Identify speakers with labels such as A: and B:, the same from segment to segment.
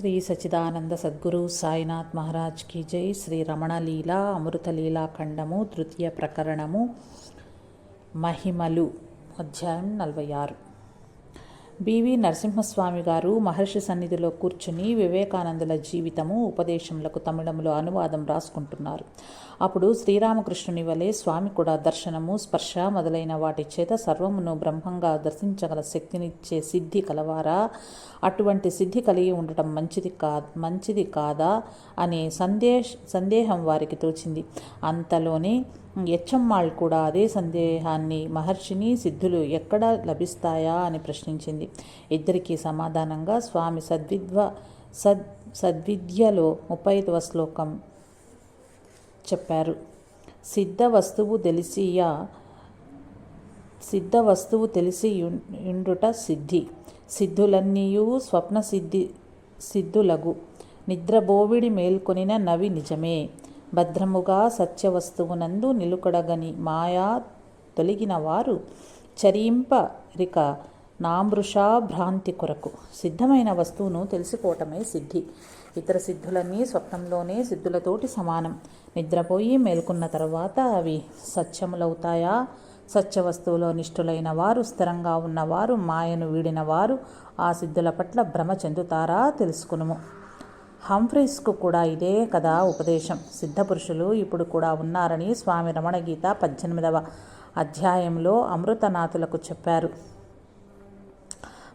A: శ్రీ సచిదానంద సద్గురు సాయినాథ్ మహారాజ్కి జై. శ్రీ రమణలీల అమృతలీలా ఖండము తృతీయ ప్రకరణము మహిమలు అధ్యాయం నలభై ఆరు. బివి నరసింహస్వామి గారు మహర్షి సన్నిధిలో కూర్చుని వివేకానందుల జీవితము ఉపదేశములకు తమిళంలో అనువాదం రాసుకుంటున్నారు. అప్పుడు శ్రీరామకృష్ణుని వలె స్వామి కూడా దర్శనము స్పర్శ మొదలైన వాటి చేత సర్వమును బ్రహ్మంగా దర్శించగల శక్తినిచ్చే సిద్ధి కలవారా? అటువంటి సిద్ధి కలిగి ఉండటం మంచిది కా మంచిది కాదా? అనే సందేశ్ సందేహం వారికి తోచింది. అంతలోనే ఎచ్చమ్మాళ్ కూడా అదే సందేహాన్ని మహర్షిని సిద్ధులు ఎక్కడ లభిస్తాయా అని ప్రశ్నించింది. ఇద్దరికీ సమాధానంగా స్వామి సద్విద్వ సద్ సద్విద్యలో ముప్పై ఐదవ శ్లోకం చెప్పారు. సిద్ధ వస్తువు తెలిసియా సిద్ధ వస్తువు తెలిసి యుండుట సిద్ధి. సిద్ధులన్నీయు స్వప్న సిద్ధి సిద్ధులగు. నిద్రబోవిడి మేల్కొనిన నవి నిజమే. భద్రముగా సత్యవస్తువునందు నిలుకడగని మాయా తొలగిన వారు చరింపరిక నామృషా భ్రాంతి కొరకు. సిద్ధమైన వస్తువును తెలుసుకోవటమే సిద్ధి. ఇతర సిద్ధులన్నీ స్వప్నంలోనే సిద్ధులతోటి సమానం. నిద్రపోయి మేల్కొన్న తర్వాత అవి సత్యములవుతాయా? సత్య వస్తువులో నిష్ఠులైన వారు స్థిరంగా ఉన్నవారు మాయను వీడిన వారు ఆ సిద్ధుల పట్ల భ్రమ చెందుతారా? తెలుసుకునుము. హంఫ్రీస్కు కూడా ఇదే కదా ఉపదేశం. సిద్ధపురుషులు ఇప్పుడు కూడా ఉన్నారని స్వామి రమణగీత పద్దెనిమిదవ అధ్యాయంలో అమృతనాథులకు చెప్పారు.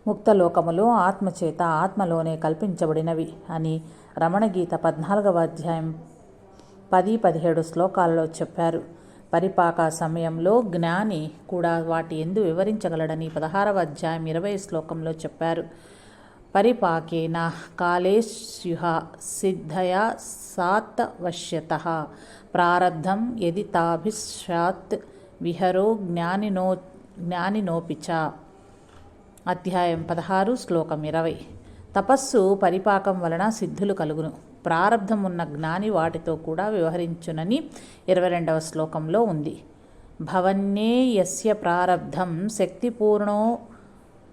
A: ముక్తలోకములు ఆత్మచేత ఆత్మలోనే కల్పించబడినవి అని రమణగీత పద్నాలుగవ అధ్యాయం పది పదిహేడు శ్లోకాలలో చెప్పారు. పరిపాక సమయంలో జ్ఞాని కూడా వాటి ఎందు వివరించగలడని పదహారవ అధ్యాయం ఇరవై శ్లోకంలో చెప్పారు. పరిపాకేన కాళేశ్యుహ సిద్ధయా సాత్తవశ్యత ప్రారబ్ధం యది తాభిస్యాత్ విహరో జ్ఞానినో జ్ఞానినోపి చ. అధ్యాయం పదహారు శ్లోకం ఇరవై. తపస్సు పరిపాకం వలన సిద్ధులు కలుగును. ప్రారబ్ధం ఉన్న జ్ఞాని వాటితో కూడా వ్యవహరించునని ఇరవై రెండవ శ్లోకంలో ఉంది. భవన్నే యస్య ప్రారబ్ధం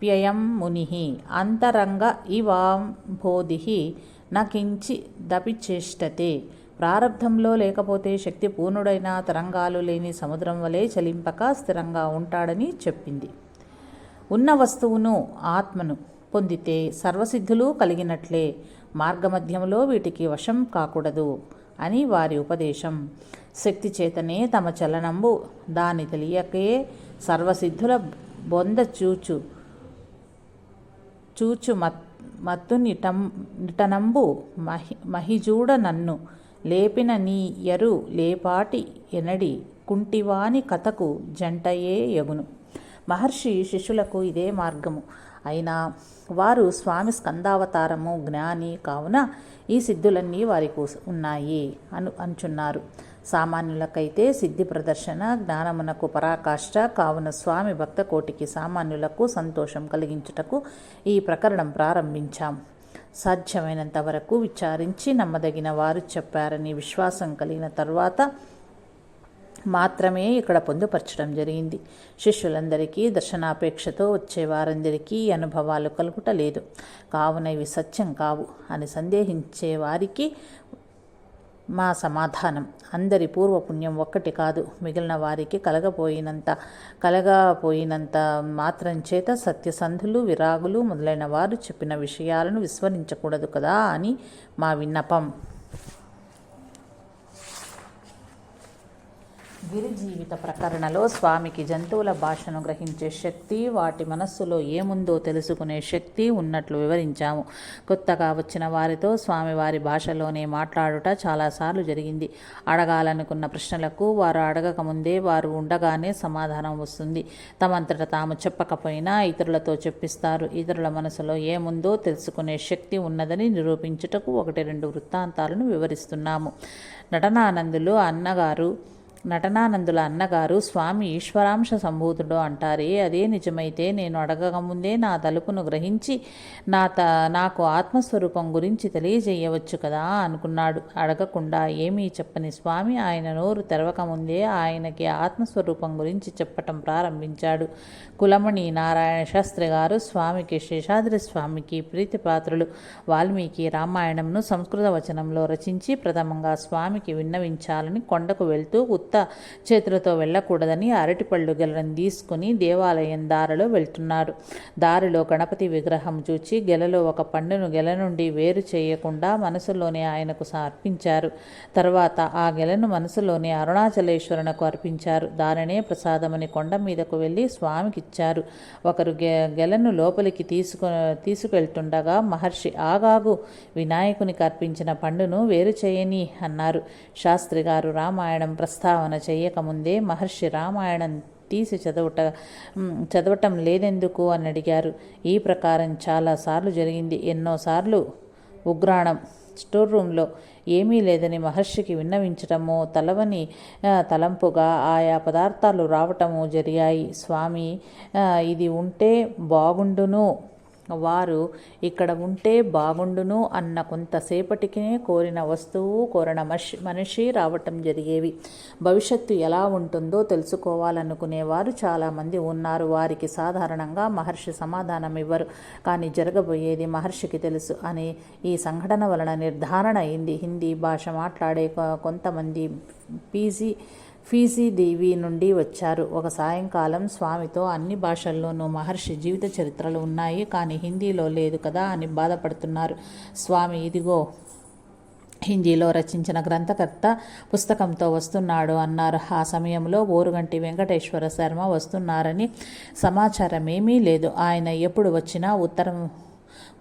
A: వ్యయం ముని అంతరంగ ఇవాంబోధి నకించి దపి చేష్టతే ప్రారబ్ధంలో లేకపోతే శక్తి పూర్ణుడైన తరంగాలు లేని సముద్రం వలె చలింపక స్థిరంగా ఉంటాడని చెప్పింది. ఉన్న వస్తువును ఆత్మను పొందితే సర్వసిద్ధులు కలిగినట్లే. మార్గమధ్యంలో వీటికి వశం కాకూడదు అని వారి ఉపదేశం. శక్తి చేతనే తమ చలనంబు దాని తెలియకే సర్వసిద్ధుల బొంద చూచు. చూచు మత్ మత్తు నిటం నిటనంబు మహి మహిజూడ నన్ను. లేపిన నీ యరు లేపాటి ఎనడి కుంటివాని కథకు జంటయే యగును. మహర్షి శిష్యులకు ఇదే మార్గము. అయినా వారు స్వామి స్కందావతారము జ్ఞాని కావున ఈ సిద్ధులన్నీ వారికి ఉన్నాయి అను అంచున్నారు. సామాన్యులకైతే సిద్ధి ప్రదర్శన జ్ఞానమునకు పరాకాష్ట కావున స్వామి భక్త కోటికి సామాన్యులకు సంతోషం కలిగించుటకు ఈ ప్రకరణం ప్రారంభించాం. సాధ్యమైనంత వరకు విచారించి నమ్మదగిన వారు చెప్పారని విశ్వాసం కలిగిన తర్వాత మాత్రమే ఇక్కడ పొందుపరచడం జరిగింది. శిష్యులందరికీ దర్శనాపేక్షతో వచ్చే వారందరికీ అనుభవాలు కలుగుట లేదు కావున ఇవి సత్యం కావు అని సందేహించే వారికి మా సమాధానం. అందరి పూర్వపుణ్యం ఒక్కటి కాదు. మిగిలిన వారికి కలగపోయినంత కలగపోయినంత మాత్రం చేత సత్యసంధులు విరాగులు మొదలైన వారు చెప్పిన విషయాలను విస్మరించకూడదు కదా అని మా విన్నపం. గిరిజీవిత ప్రకరణలో స్వామికి జంతువుల భాషను గ్రహించే శక్తి వాటి మనస్సులో ఏముందో తెలుసుకునే శక్తి ఉన్నట్లు వివరించాము. కొత్తగా వచ్చిన వారితో స్వామి వారి భాషలోనే మాట్లాడుట చాలాసార్లు జరిగింది. అడగాలనుకున్న ప్రశ్నలకు వారు అడగకముందే వారు ఉండగానే సమాధానం వస్తుంది. తమంతట తాము చెప్పకపోయినా ఇతరులతో చెప్పిస్తారు. ఇతరుల మనసులో ఏముందో తెలుసుకునే శక్తి ఉన్నదని నిరూపించుటకు ఒకటి రెండు వృత్తాంతాలను వివరిస్తున్నాము. నటనానందులు అన్నగారు నటనానందుల అన్నగారు స్వామి ఈశ్వరాంశ సంభూతుడు అంటారే అదే నిజమైతే నేను అడగకముందే నా తలుపును గ్రహించి నా త నాకు ఆత్మస్వరూపం గురించి తెలియజేయవచ్చు కదా అనుకున్నాడు. అడగకుండా ఏమీ చెప్పని స్వామి ఆయన నోరు తెరవకముందే ఆయనకి ఆత్మస్వరూపం గురించి చెప్పటం ప్రారంభించాడు. కులమణి నారాయణ శాస్త్రి గారు స్వామికి శేషాద్రి స్వామికి ప్రీతిపాత్రులు. వాల్మీకి రామాయణంను సంస్కృత వచనంలో రచించి ప్రథమంగా స్వామికి విన్నవించాలని కొండకు వెళ్తూ ఉత్త చేతులతో వెళ్ళకూడదని అరటిపళ్ళు గెలను తీసుకుని దేవాలయం దారిలో వెళ్తున్నారు. దారిలో గణపతి విగ్రహం చూచి గెలలో ఒక పండును గెల నుండి వేరు చేయకుండా మనసులోనే ఆయనకు అర్పించారు తర్వాత ఆ గెలను మనసులోనే అరుణాచలేశ్వరునకు అర్పించారు. దానినే ప్రసాదమని కొండ మీదకు వెళ్ళి స్వామికి ఇచ్చారు ఒకరు గె గెలను లోపలికి తీసుకు తీసుకెళ్తుండగా మహర్షి ఆగాగు వినాయకునికి అర్పించిన పండును వేరు చేయని అన్నారు. శాస్త్రి గారు రామాయణం ప్రస్తావన చేయకముందే మహర్షి రామాయణం తీసి చదవట చదవటం లేదెందుకు? అని అడిగారు. ఈ ప్రకారం చాలాసార్లు జరిగింది. ఎన్నోసార్లు ఉగ్రాణం. స్టోర్ రూమ్లో ఏమీ లేదని మహర్షికి విన్నవించటము తలవని తలంపుగా ఆయా పదార్థాలు రావటము జరిగాయి. స్వామి ఇది ఉంటే బాగుండును. వారు ఇక్కడ ఉంటే బాగుండును అన్న కొంతసేపటికే కోరిన వస్తువు కోరిన మషి మనిషి రావటం జరిగేవి. భవిష్యత్తు ఎలా ఉంటుందో తెలుసుకోవాలనుకునేవారు చాలామంది ఉన్నారు. వారికి సాధారణంగా మహర్షి సమాధానం ఇవ్వరు. కానీ జరగబోయేది మహర్షికి తెలుసు అని ఈ సంఘటన వలన నిర్ధారణ అయింది. హిందీ భాష మాట్లాడే కొంతమంది పీజీ ఫీజీదేవి నుండి వచ్చారు. ఒక సాయంకాలం స్వామితో అన్ని భాషల్లోనూ మహర్షి జీవిత చరిత్రలు ఉన్నాయి. కానీ హిందీలో లేదు కదా అని బాధపడుతున్నారు. స్వామి ఇదిగో హిందీలో రచించిన గ్రంథకర్త పుస్తకంతో వస్తున్నాడు అన్నారు. ఆ సమయంలో ఓరుగంటి వెంకటేశ్వర శర్మ వస్తున్నారని సమాచారం ఏమీ లేదు. ఆయన ఎప్పుడు వచ్చినా ఉత్తరం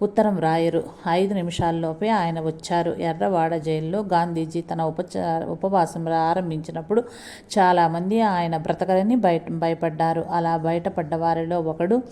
A: ఉత్తరం రాయరు. ఐదు నిమిషాల్లోపే ఆయన వచ్చారు. ఎర్రవాడ జైల్లో గాంధీజీ తన ఉపచార ఉపవాసం ఆరంభించినప్పుడు చాలామంది ఆయన బ్రతకలని బయట భయపడ్డారు. అలా బయటపడ్డ వారిలో ఒకడు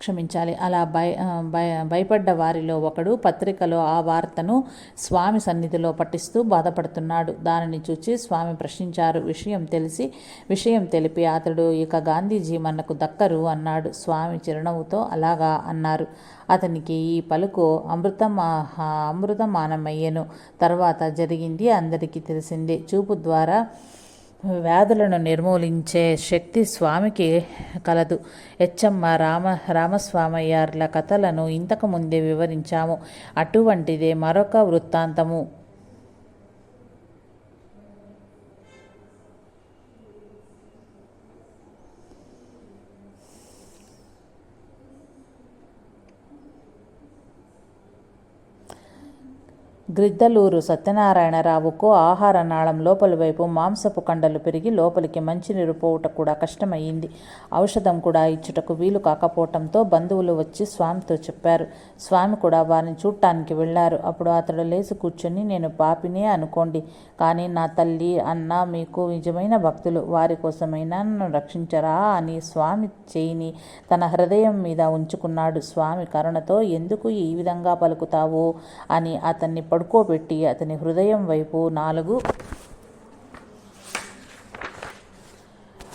A: క్షమించాలి. అలా భయ భయ భయపడ్డ వారిలో ఒకడు పత్రికలో ఆ వార్తను స్వామి సన్నిధిలో పఠిస్తూ బాధపడుతున్నాడు. దానిని చూచి స్వామి ప్రశ్నించారు. విషయం తెలిసి విషయం తెలిపి అతడు ఇక గాంధీజీ మనకు దక్కరు అన్నాడు. స్వామి చిరునవ్వుతో అలాగా అన్నారు. అతనికి ఈ పలుకు అమృతం అమృతమానమయ్యను. తర్వాత జరిగింది అందరికీ తెలిసిందే. చూపు ద్వారా వ్యాధులను నిర్మూలించే శక్తి స్వామికి కలదు. హెచ్చమ్మ రామ రామస్వామయ్యార్ల కథలను ఇంతకు ముందే వివరించాము. అటువంటిదే మరొక వృత్తాంతము. గ్రిద్దలూరు సత్యనారాయణరావుకు ఆహార నాళం లోపలివైపు మాంసపు కండలు పెరిగి లోపలికి మంచినీరు పోవుట కూడా కష్టమయ్యింది. ఔషధం కూడా ఇచ్చుటకు వీలు కాకపోవటంతో బంధువులు వచ్చి స్వామితో చెప్పారు. స్వామి కూడా వారిని చూడటానికి వెళ్ళారు. అప్పుడు అతడు లేచి కూర్చొని నేను పాపినే అనుకోండి కానీ నా తల్లి అన్న మీకు నిజమైన భక్తులు. వారి కోసమైనా నన్ను రక్షించరా అని స్వామి చేయిని తన హృదయం మీద ఉంచుకున్నాడు. స్వామి కరుణతో ఎందుకు ఈ విధంగా పలుకుతావు? అని అతన్ని పడుకోబెట్టి అతని హృదయం వైపు నాలుగు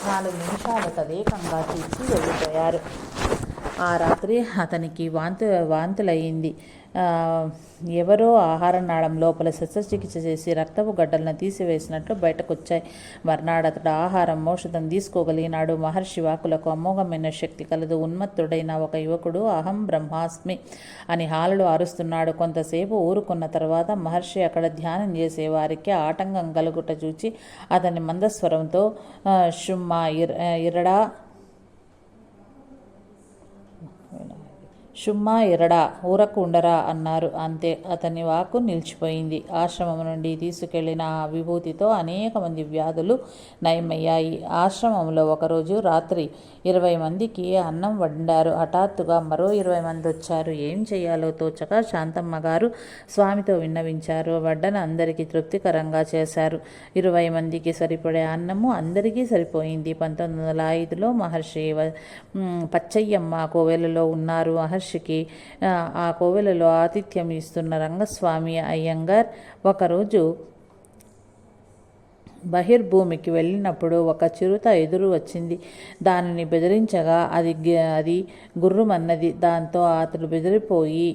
A: నాలుగు నిమిషాలు తదేకంగా తీసి వెళ్ళిపోయారు. ఆ రాత్రి అతనికి వాంతు వాంతులయ్యింది. ఎవరో ఆహార నాళం లోపల శస్త్రచికిత్స చేసి రక్తపు గడ్డలను తీసివేసినట్లు బయటకొచ్చాయి. మర్నాడు అతడు ఆహారం ఔషధం తీసుకోగలిగినాడు. మహర్షి వాకులకు అమోఘమైన శక్తి కలదు. ఉన్మత్తుడైన ఒక యువకుడు అహం బ్రహ్మాస్మి అని హాలుడు అరుస్తున్నాడు. కొంతసేపు ఊరుకున్న తర్వాత మహర్షి అక్కడ ధ్యానం చేసే వారికి ఆటంకం కలుగుట చూచి అతని మందస్వరంతో షుమ్మా ఇరడా షుమ్మా ఎరడా ఊరకుండరా అన్నారు. అంతే అతని వాకు నిలిచిపోయింది. ఆశ్రమం నుండి తీసుకెళ్ళిన ఆ విభూతితో అనేక మంది వ్యాధులు నయమయ్యాయి. ఆశ్రమంలో ఒకరోజు రాత్రి ఇరవై మందికి అన్నం వండారు. హఠాత్తుగా మరో ఇరవై మంది వచ్చారు ఏం చేయాలో తోచక శాంతమ్మ గారు స్వామితో విన్నవించారు. వడ్డన అందరికీ తృప్తికరంగా చేశారు. ఇరవై మందికి సరిపడే అన్నము అందరికీ సరిపోయింది. పంతొమ్మిది వందల ఐదులో మహర్షి పచ్చయ్యమ్మ కోవెలలో ఉన్నారు. మహర్షి మహర్షికి ఆ కోవెలలో ఆతిథ్యం ఇస్తున్న రంగస్వామి అయ్యంగార్ ఒకరోజు బహిర్భూమికి వెళ్ళినప్పుడు ఒక చిరుత ఎదురు వచ్చింది. దానిని బెదిరించగా అది అది గుర్రుమన్నది. దాంతో అతడు బెదిరిపోయి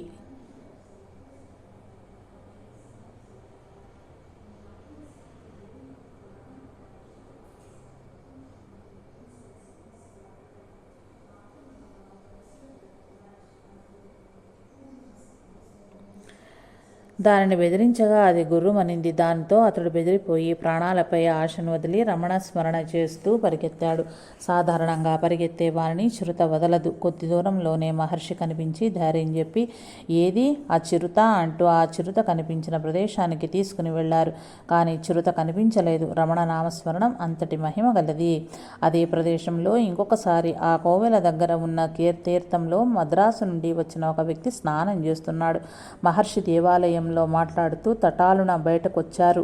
A: దానిని బెదిరించగా అది గుర్రుమనింది. దాంతో అతడు బెదిరిపోయి ప్రాణాలపై ఆశను వదిలి రమణ స్మరణ చేస్తూ పరిగెత్తాడు. సాధారణంగా పరిగెత్తే వారిని చిరుత వదలదు. కొద్ది దూరంలోనే మహర్షి కనిపించి ధైర్యం చెప్పి ఏది? ఆ చిరుత? అంటూ ఆ చిరుత కనిపించిన ప్రదేశానికి తీసుకుని వెళ్ళారు కానీ చిరుత కనిపించలేదు. రమణ నామస్మరణం అంతటి మహిమ గలది. అదే ప్రదేశంలో ఇంకొకసారి ఆ కోవెల దగ్గర ఉన్న కీర్ తీర్థంలో మద్రాసు నుండి వచ్చిన ఒక వ్యక్తి స్నానం చేస్తున్నాడు. మహర్షి దేవాలయం దేవాలయంలో మాట్లాడుతూ తటాలున బయటకొచ్చారు.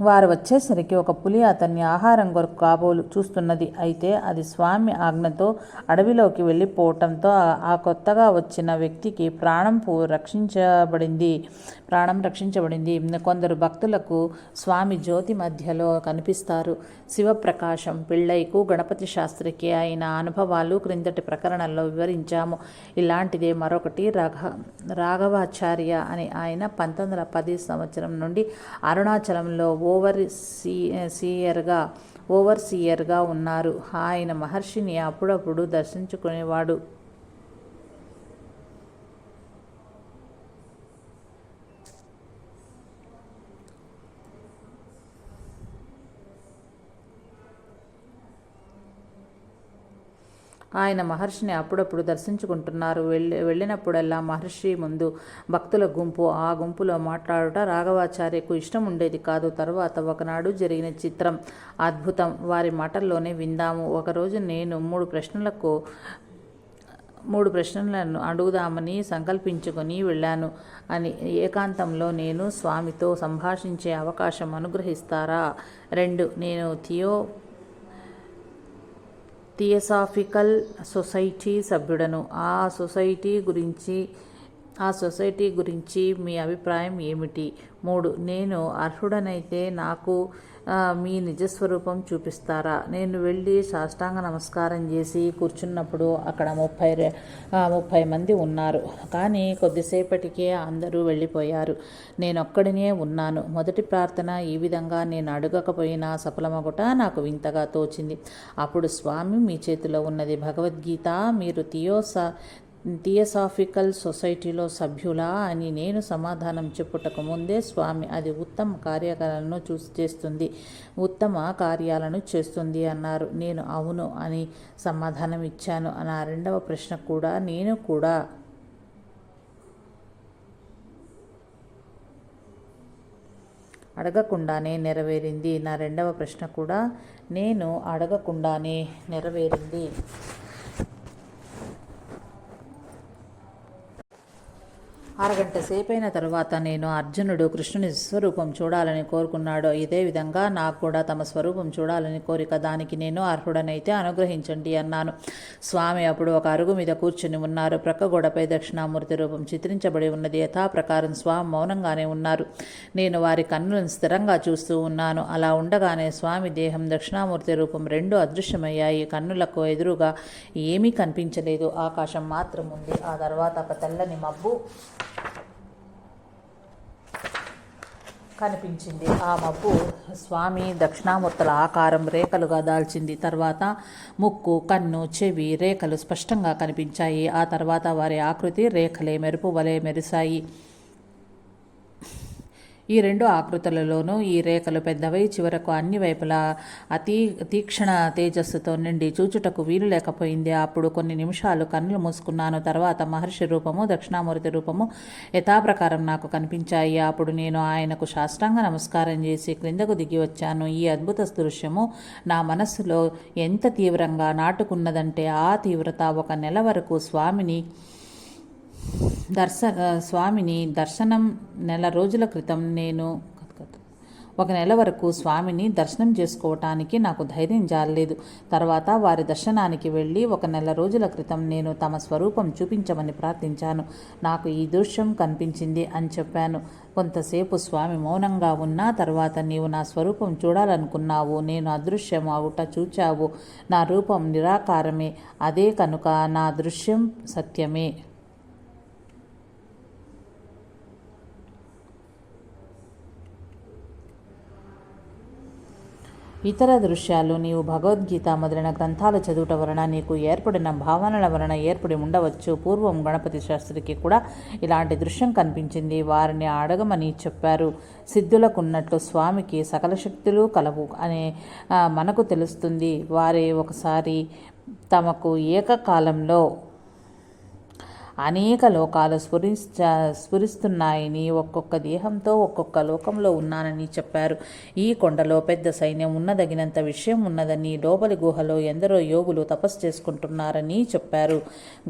A: వారు వచ్చేసరికి ఒక పులి అతన్ని ఆహారం కొరకు కాబోలు చూస్తున్నది. అయితే అది స్వామి ఆజ్ఞతో అడవిలోకి వెళ్ళిపోవటంతో ఆ- కొత్తగా వచ్చిన వ్యక్తికి ప్రాణం రక్షించబడింది. ప్రాణం రక్షించబడింది. కొందరు భక్తులకు స్వామి జ్యోతి మధ్యలో కనిపిస్తారు. శివప్రకాశం పిళ్ళైకు గణపతి శాస్త్రికి అయిన అనుభవాలు క్రిందటి ప్రకరణంలో వివరించాము. ఇలాంటిదే మరొకటి రాఘ రాఘవాచార్య అని ఆయన పంతొమ్మిది వందల పది సంవత్సరం నుండి అరుణాచలంలో ఓవర్ సీ సీయర్గా ఓవర్ సీయర్గా ఉన్నారు. ఆయన మహర్షిని అప్పుడప్పుడు దర్శించుకునేవాడు. ఆయన మహర్షిని అప్పుడప్పుడు దర్శించుకుంటున్నారు. వెళ్ళి వెళ్ళినప్పుడల్లా మహర్షి ముందు భక్తుల గుంపు ఆ గుంపులో మాట్లాడుట రాఘవాచార్యకు ఇష్టం ఉండేది కాదు. తర్వాత ఒకనాడు జరిగిన చిత్రం అద్భుతం. వారి మాటల్లోనే విందాము. ఒకరోజు నేను మూడు ప్రశ్నలకు మూడు ప్రశ్నలను అడుగుదామని సంకల్పించుకొని వెళ్ళాను. అని ఏకాంతంలో నేను స్వామితో సంభాషించే అవకాశం అనుగ్రహిస్తారా? రెండు నేను థియో థియసాఫికల్ సొసైటీ సభ్యుడను. ఆ సొసైటీ గురించి ఆ సొసైటీ గురించి మీ అభిప్రాయం ఏమిటి? మూడు నేను అర్హుడనైతే నాకు మీ నిజస్వరూపం చూపిస్తారా? నేను వెళ్ళి సాష్టాంగ నమస్కారం చేసి కూర్చున్నప్పుడు అక్కడ ముప్పై ముప్పై మంది ఉన్నారు. కానీ కొద్దిసేపటికే అందరూ వెళ్ళిపోయారు. నేను ఒక్కడినే ఉన్నాను. మొదటి ప్రార్థన ఈ విధంగా నేను అడగకపోయినా సఫలమగుట నాకు వింతగా తోచింది. అప్పుడు స్వామి మీ చేతిలో ఉన్నది భగవద్గీత మీరు థియోసా థియోసాఫికల్ సొసైటీలో సభ్యులా అని నేను సమాధానం చెప్పుటకు ముందే స్వామి అది ఉత్తమ కార్యకాలను చూసి చేస్తుంది. ఉత్తమ కార్యాలను చేస్తుంది అన్నారు. నేను అవును అని సమాధానం ఇచ్చాను నా రెండవ ప్రశ్న కూడా నేను కూడా. అడగకుండానే నెరవేరింది నా రెండవ ప్రశ్న కూడా నేను అడగకుండానే నెరవేరింది. అరగంట సేపైన తర్వాత నేను అర్జునుడు కృష్ణుని స్వరూపం చూడాలని కోరుకున్నాడు ఇదే విధంగా నాకు కూడా తమ స్వరూపం చూడాలని కోరిక దానికి నేను అర్హుడనైతే అనుగ్రహించండి అన్నాను. స్వామి అప్పుడు ఒక అరుగు మీద కూర్చుని ఉన్నారు. ప్రక్క గోడపై దక్షిణామూర్తి రూపం చిత్రించబడి ఉన్నది. యథాప్రకారం స్వామి మౌనంగానే ఉన్నారు. నేను వారి కన్నులను స్థిరంగా చూస్తూ ఉన్నాను. అలా ఉండగానే స్వామి దేహం దక్షిణామూర్తి రూపం రెండు అదృశ్యమయ్యాయి. కన్నులకు ఎదురుగా ఏమీ కనిపించలేదు. ఆకాశం మాత్రం ఉంది ఆ తర్వాత ఒక తెల్లని మబ్బు కనిపించింది. ఆ మబ్బు స్వామి దక్షిణామూర్తుల ఆకారం రేఖలుగా దాల్చింది. తర్వాత ముక్కు కన్ను చెవి రేఖలు స్పష్టంగా కనిపించాయి. ఆ తర్వాత వారి ఆకృతి రేఖలే మెరుపు వలె మెరిశాయి. ఈ రెండు ఆకృతులలోనూ ఈ రేఖలు పెద్దవై చివరకు అన్ని వైపులా అతి తీక్షణ తేజస్సుతో నిండి చూచుటకు వీలు లేకపోయింది. అప్పుడు కొన్ని నిమిషాలు కన్నులు మూసుకున్నాను. తర్వాత మహర్షి రూపము దక్షిణామూర్తి రూపము యథాప్రకారం నాకు కనిపించాయి. అప్పుడు నేను ఆయనకు సాష్టాంగ నమస్కారం చేసి క్రిందకు దిగి వచ్చాను. ఈ అద్భుత దృశ్యము నా మనస్సులో ఎంత తీవ్రంగా నాటుకున్నదంటే ఆ తీవ్రత. ఒక నెల వరకు స్వామిని దర్శ స్వామిని దర్శనం నెల రోజుల క్రితం నేను ఒక నెల వరకు స్వామిని దర్శనం చేసుకోవటానికి నాకు ధైర్యం జాలలేదు. తర్వాత వారి దర్శనానికి వెళ్ళి ఒక నెల రోజుల క్రితం నేను తమ స్వరూపం చూపించమని ప్రార్థించాను. నాకు ఈ దృశ్యం కనిపించింది అని చెప్పాను. కొంతసేపు స్వామి మౌనంగా ఉన్నా తర్వాత నీవు నా స్వరూపం చూడాలనుకున్నావు నేను అదృశ్యం అవుట చూచావు. నా రూపం నిరాకారమే అదే కనుక నా దృశ్యం సత్యమే. ఇతర దృశ్యాలు నీవు భగవద్గీత మొదలైన గ్రంథాలు చదువుట వలన నీకు ఏర్పడిన భావనల వలన ఏర్పడి ఉండవచ్చు. పూర్వం గణపతి శాస్త్రికి కూడా ఇలాంటి దృశ్యం కనిపించింది. వారిని అడగమని చెప్పారు. సిద్ధులకున్నట్లు స్వామికి సకల శక్తులు కలవు అనే మనకు తెలుస్తుంది. వారే ఒకసారి తమకు ఏకకాలంలో అనేక లోకాలు స్ఫురించ స్ఫురిస్తున్నాయని ఒక్కొక్క దేహంతో ఒక్కొక్క లోకంలో ఉన్నానని చెప్పారు. ఈ కొండలో పెద్ద సైన్యం ఉన్నదగినంత విషయం ఉన్నదని లోపలి గుహలో ఎందరో యోగులు తపస్సు చేసుకుంటున్నారని చెప్పారు.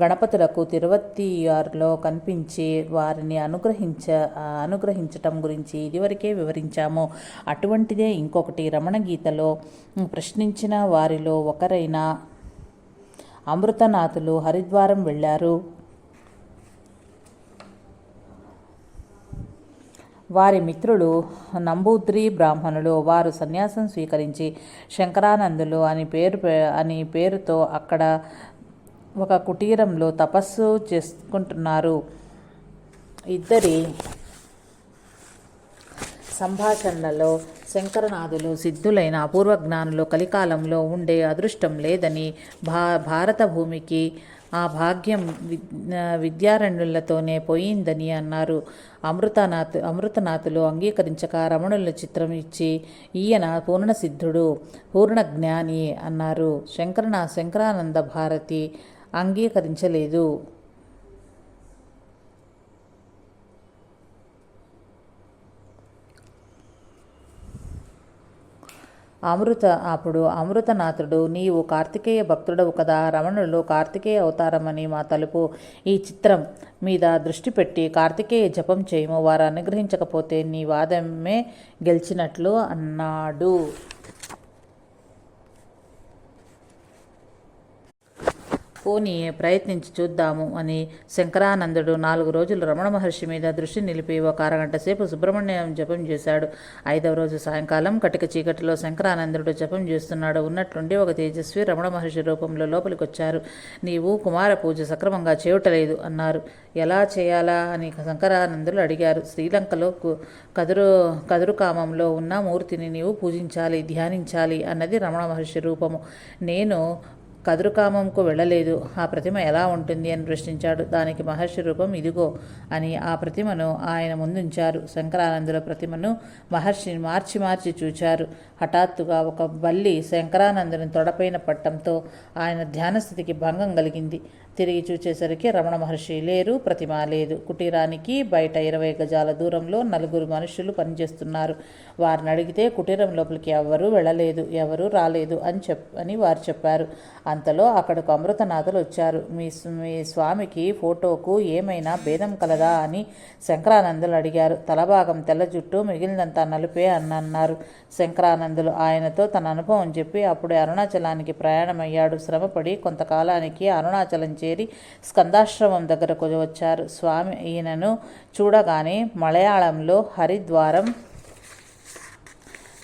A: గణపతులకు తిరువత్తియారులో కనిపించే వారిని అనుగ్రహించ అనుగ్రహించటం గురించి ఇదివరకే వివరించాము. అటువంటిదే ఇంకొకటి రమణ గీతలో ప్రశ్నించిన వారిలో ఒకరైన అమృతనాథులు హరిద్వారం వెళ్ళారు. వారి మిత్రులు నంబూద్రి బ్రాహ్మణులు వారు సన్యాసం స్వీకరించి శంకరానందులు అని పేరు అని పేరుతో అక్కడ ఒక కుటీరంలో తపస్సు చేసుకుంటున్నారు. ఇద్దరి సంభాషణలలో శంకరనాథులు సిద్ధులైన అపూర్వ జ్ఞానులు కలికాలంలో ఉండే అదృష్టం లేదని భా భారత భూమికి ఆ భాగ్యం విద్యారణ్యులతోనే పోయిందని అన్నారు. అమృతనాథ్ అమృతనాథులు అంగీకరించక రమణుల చిత్రం ఇచ్చి ఈయన పూర్ణ సిద్ధుడు పూర్ణ జ్ఞాని అన్నారు. శంకరన శంకరానంద భారతి అంగీకరించలేదు. అమృత అప్పుడు అమృతనాథుడు నీవు కార్తికేయ భక్తుడవు కదా రమణులు కార్తికేయ అవతారమని మా తలుపు. ఈ చిత్రం మీద దృష్టి పెట్టి కార్తికేయ జపం చేయము వారు అనుగ్రహించకపోతే నీ వాదమే గెలిచినట్లు అన్నాడు. పోనీ ప్రయత్నించి చూద్దాము అని శంకరానందుడు నాలుగు రోజులు రమణ మహర్షి మీద దృష్టి నిలిపి ఒక అరగంట సేపు సుబ్రహ్మణ్యం జపం చేశాడు. ఐదవ రోజు సాయంకాలం కటిక చీకటిలో శంకరానందుడు జపం చేస్తున్నాడు. ఉన్నట్లుండి ఒక తేజస్వి రమణ మహర్షి రూపంలో లోపలికి వచ్చారు నీవు కుమార పూజ సక్రమంగా చేయటలేదు అన్నారు. ఎలా చేయాలా అని శంకరానందులు అడిగారు. శ్రీలంకలో కదురు కదురుకామంలో ఉన్న మూర్తిని నీవు పూజించాలి ధ్యానించాలి అన్నది రమణ మహర్షి రూపము. నేను కదురుకామంకు వెళ్ళలేదు. ఆ ప్రతిమ ఎలా ఉంటుంది అని ప్రశ్నించాడు. దానికి మహర్షి రూపం ఇదిగో అని ఆ ప్రతిమను ఆయన ముందుంచారు. శంకరానందుల ప్రతిమను మహర్షిని మార్చి మార్చి చూచారు. హఠాత్తుగా ఒక బల్లి శంకరానందుని తొడపైన పట్టంతో ఆయన ధ్యానస్థితికి భంగం కలిగింది. తిరిగి చూచేసరికి రమణ మహర్షి లేరు ప్రతిమ లేదు. కుటీరానికి బయట ఇరవై గజాల దూరంలో నలుగురు మనుషులు పనిచేస్తున్నారు. వారిని అడిగితే కుటీరం లోపలికి ఎవ్వరూ వెళ్ళలేదు ఎవరూ రాలేదు అని చెప్ అని వారు చెప్పారు. అంతలో అక్కడకు అమృతనాథులు వచ్చారు. మీ మీ స్వామికి ఫోటోకు ఏమైనా భేదం కలదా? అని శంకరానందులు అడిగారు. తలభాగం తెల్ల జుట్టు మిగిలినంత నలుపే అన్నారు శంకరానందులు. ఆయనతో తన అనుభవం చెప్పి అప్పుడే అరుణాచలానికి ప్రయాణమయ్యాడు. శ్రమపడి కొంతకాలానికి అరుణాచలం చేరి స్కందాశ్రమం దగ్గరకు వచ్చారు. స్వామి ఈయనను చూడగానే మలయాళంలో హరిద్వారం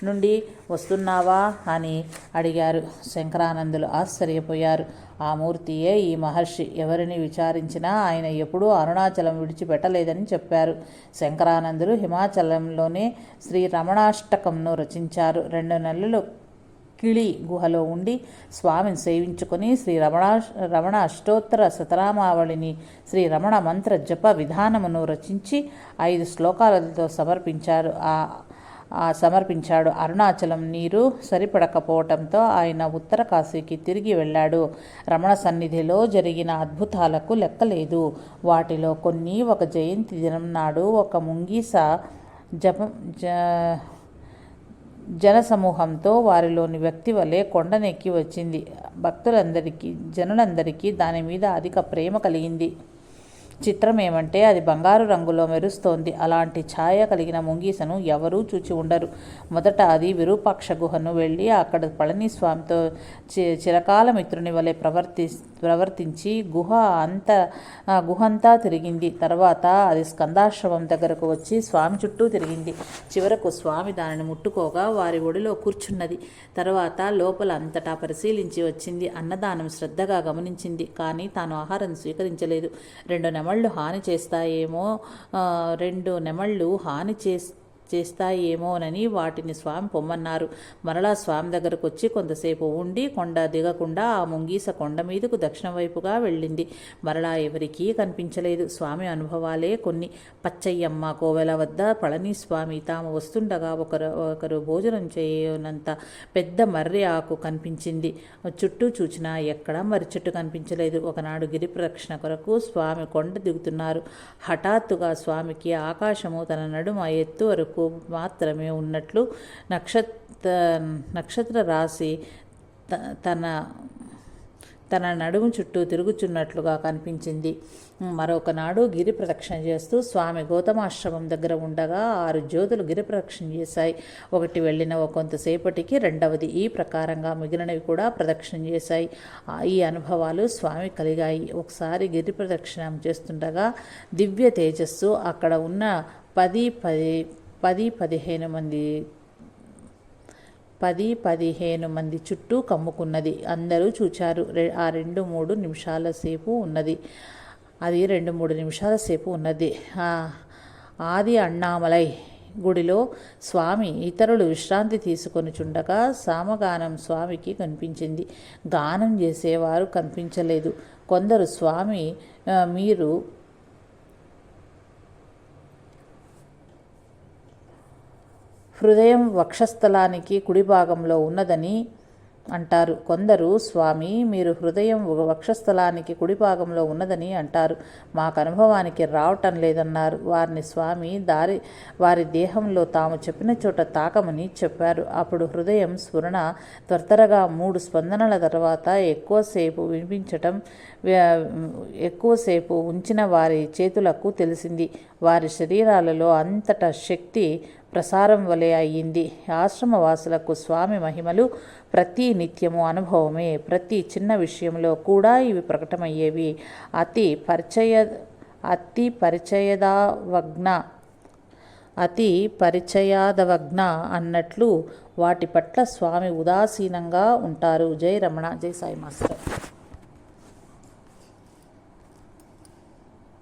A: నుండి వస్తున్నావా అని అడిగారు. శంకరానందులు ఆశ్చర్యపోయారు. ఆ మూర్తియే ఈ మహర్షి. ఎవరిని విచారించినా ఆయన ఎప్పుడూ అరుణాచలం విడిచిపెట్టలేదని చెప్పారు. శంకరానందులు హిమాచలంలోనే శ్రీ రమణాష్టకంను రచించారు. రెండు నెలలు కిళి గుహలో ఉండి స్వామిని సేవించుకొని శ్రీ రమణ రమణ అష్టోత్తర శతరామావళిని శ్రీ రమణ మంత్ర జప విధానమును రచించి ఐదు శ్లోకాలతో సమర్పించారు. ఆ సమర్పించాడు. అరుణాచలం నీరు సరిపడకపోవటంతో ఆయన ఉత్తర కాశీకి తిరిగి వెళ్ళాడు. రమణ సన్నిధిలో జరిగిన అద్భుతాలకు లెక్కలేదు. వాటిలో కొన్ని ఒక జయంతి దినం నాడు ఒక ముంగీస జపం జ జనసమూహంతో వారిలోని వ్యక్తి వలె కొండనెక్కి వచ్చింది. భక్తులందరికీ జనులందరికీ దాని మీద అధిక ప్రేమ కలిగింది. చిత్రం ఏమంటే అది బంగారు రంగులో మెరుస్తోంది. అలాంటి ఛాయ కలిగిన ముంగీసను ఎవరూ చూచి ఉండరు. మొదట అది విరూపాక్ష గుహను వెళ్ళి అక్కడ పళనిస్వామితో చి చిరకాల మిత్రుని వలె ప్రవర్తి ప్రవర్తించి గుహ అంత గుహంతా తిరిగింది. తర్వాత అది స్కందాశ్రమం దగ్గరకు వచ్చి స్వామి చుట్టూ తిరిగింది. చివరకు స్వామి దానిని ముట్టుకోగా వారి ఒడిలో కూర్చున్నది. తర్వాత లోపల అంతటా పరిశీలించి వచ్చింది. అన్నదానం శ్రద్ధగా గమనించింది. కానీ తాను ఆహారం స్వీకరించలేదు. రెండు నెమళ్ళు హాని చేస్తాయేమో రెండు నెమళ్ళు హాని చేస్ చేస్తాయేమోనని వాటిని స్వామి పొమ్మన్నారు. మరలా స్వామి దగ్గరకు వచ్చి కొంతసేపు ఉండి కొండ దిగకుండా ఆ ముంగీస కొండ మీదకు దక్షిణ వైపుగా వెళ్ళింది. మరలా ఎవరికీ కనిపించలేదు. స్వామి అనుభవాలే కొన్ని. పచ్చయ్యమ్మ కోవెల వద్ద పళనిస్వామి తాము వస్తుండగా ఒకరు ఒకరు భోజనం చేయనంత పెద్ద మర్రి ఆకు కనిపించింది. చుట్టూ చూచినా ఎక్కడా మర్రి చెట్టు కనిపించలేదు. ఒకనాడు గిరి ప్రదక్షిణ కొరకు స్వామి కొండ దిగుతున్నారు. హఠాత్తుగా స్వామికి ఆకాశము తన నడుమ ఎత్తు వరకు మాత్రమే ఉన్నట్లు నక్షత్ర నక్షత్ర రాశి తన తన నడుము చుట్టూ తిరుగుచున్నట్లుగా కనిపించింది. మరొకనాడు గిరి ప్రదక్షిణ చేస్తూ స్వామి గౌతమాశ్రమం దగ్గర ఉండగా ఆరు జ్యోతులు గిరి ప్రదక్షిణ చేశాయి. ఒకటి వెళ్ళిన కొంతసేపటికి రెండవది ఈ ప్రకారంగా మిగిలినవి కూడా ప్రదక్షిణ చేశాయి. ఈ అనుభవాలు స్వామి కలిగాయి. ఒకసారి గిరి ప్రదక్షిణం చేస్తుండగా దివ్య తేజస్సు అక్కడ ఉన్న పది పది పది పదిహేను మంది పది పదిహేను మంది చుట్టూ కమ్ముకున్నది. అందరూ చూచారు. ఆ రెండు మూడు నిమిషాల సేపు ఉన్నది. అది రెండు మూడు నిమిషాల సేపు ఉన్నది. ఆది అన్నామలై గుడిలో స్వామి ఇతరులు విశ్రాంతి తీసుకొని చుండగా సామగానం స్వామికి కనిపించింది. గానం చేసేవారు కనిపించలేదు. కొందరు స్వామి మీరు హృదయం వక్షస్థలానికి కుడి భాగంలో ఉన్నదని అంటారు. కొందరు స్వామి మీరు హృదయం వక్షస్థలానికి కుడి భాగంలో ఉన్నదని అంటారు. మాకు అనుభవానికి రావటం లేదన్నారు. వారిని స్వామి దారి వారి దేహంలో తాము చెప్పిన చోట తాకమని చెప్పారు. అప్పుడు హృదయం స్ఫురణ త్వరతరగా మూడు స్పందనల తర్వాత ఎక్కువసేపు వినిపించటం ఎక్కువసేపు ఉంచిన వారి చేతులకు తెలిసింది. వారి శరీరాలలో అంతటా శక్తి ప్రసారం వలె అయ్యింది. ఆశ్రమవాసులకు స్వామి మహిమలు ప్రతి నిత్యము అనుభవమే. ప్రతి చిన్న విషయంలో కూడా ఇవి ప్రకటమయ్యేవి. అతి పరిచయ అతి పరిచయదావగ్న అతి పరిచయాదవగ్న అన్నట్లు వాటి పట్ల స్వామి ఉదాసీనంగా ఉంటారు. జై రమణ జై సాయి మాస్టర్.